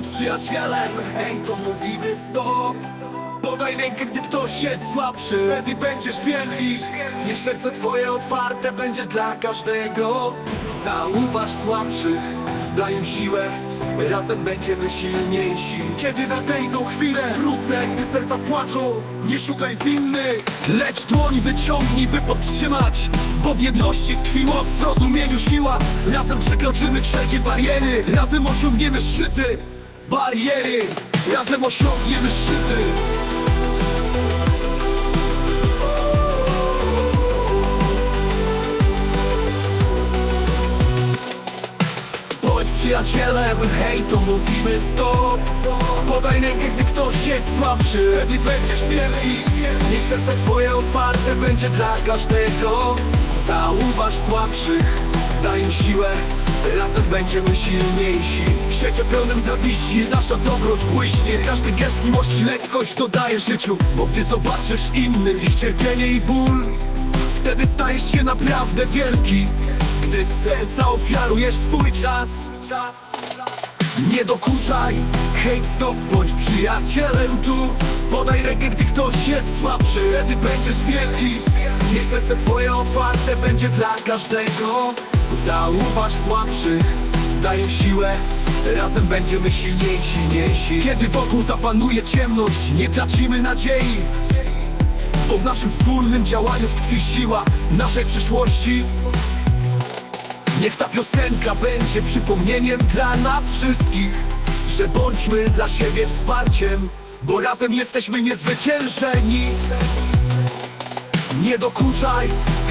Bądź przyjacielem, to mówimy stop. Podaj rękę, gdy ktoś jest słabszy. Wtedy będziesz wielki. Niech serce twoje otwarte będzie dla każdego. Zauważ słabszych, daj im siłę. Razem będziemy silniejsi. Kiedy nadejdą chwile trudne Gdy serca płaczą, nie szukaj winnych Lecz dłoń wyciągnij, by podtrzymać Bo w jedności tkwi moc, w zrozumieniu siła. Razem przekroczymy wszelkie bariery. Razem osiągniemy szczyty Bariery. Razem osiągniemy szczyty. Bądź przyjacielem, hej to mówimy stop. Podaj rękę, gdy ktoś jest słabszy. Wtedy będziesz wielki Niech serce twoje otwarte będzie dla każdego. Zauważ słabszych, daj im siłę Razem będziemy silniejsi. W świecie pełnym zawiści nasza dobroć błyśnie. Każdy gest miłości lekkość dodaje życiu Bo gdy zobaczysz innych, ich cierpienie i ból Wtedy stajesz się naprawdę wielki. Gdy z serca ofiarujesz swój czas Nie dokuczaj, hejt stop, bądź przyjacielem tu. Podaj rękę, gdy ktoś jest słabszy. Wtedy będziesz wielki. Niech serce twoje otwarte będzie dla każdego Zauważ słabszych, daj im siłę Razem będziemy silniejsi, silniejsi Kiedy wokół zapanuje ciemność, nie tracimy nadziei bo w naszym wspólnym działaniu tkwi siła naszej przyszłości. Niech ta piosenka będzie przypomnieniem dla nas wszystkich Że bądźmy dla siebie wsparciem Bo razem jesteśmy niezwyciężeni. Nie dokuczaj,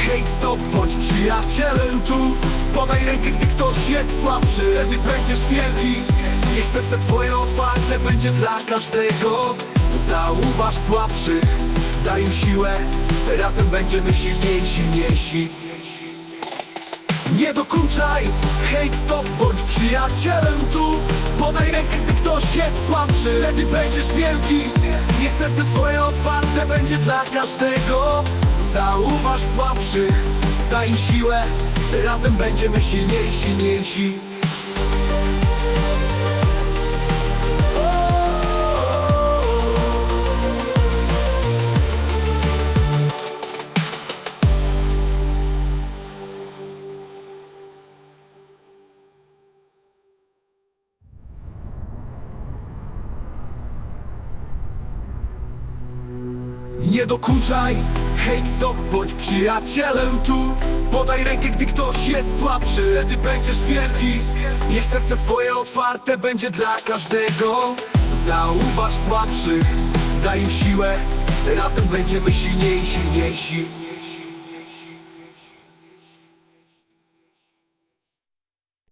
hej stop, bądź przyjacielem tu. Podaj rękę, gdy ktoś jest słabszy Wtedy będziesz wielki. Niech serce twoje otwarte będzie dla każdego. Zauważ słabszych, daj im siłę. Razem będziemy silniejsi, silniejsi nie dokuczaj, hejt stop, bądź przyjacielem tu. Podaj rękę, gdy ktoś jest słabszy Wtedy będziesz wielki serce twoje otwarte będzie dla każdego. Zauważ słabszych, daj im siłę Razem będziemy silniejsi, silniejsi Nie dokuczaj, hejt stop, bądź przyjacielem tu. Podaj rękę, gdy ktoś jest słabszy Wtedy będziesz wielki. Niech serce twoje otwarte będzie dla każdego. Zauważ słabszych, daj im siłę. Razem będziemy silniejsi, silniejsi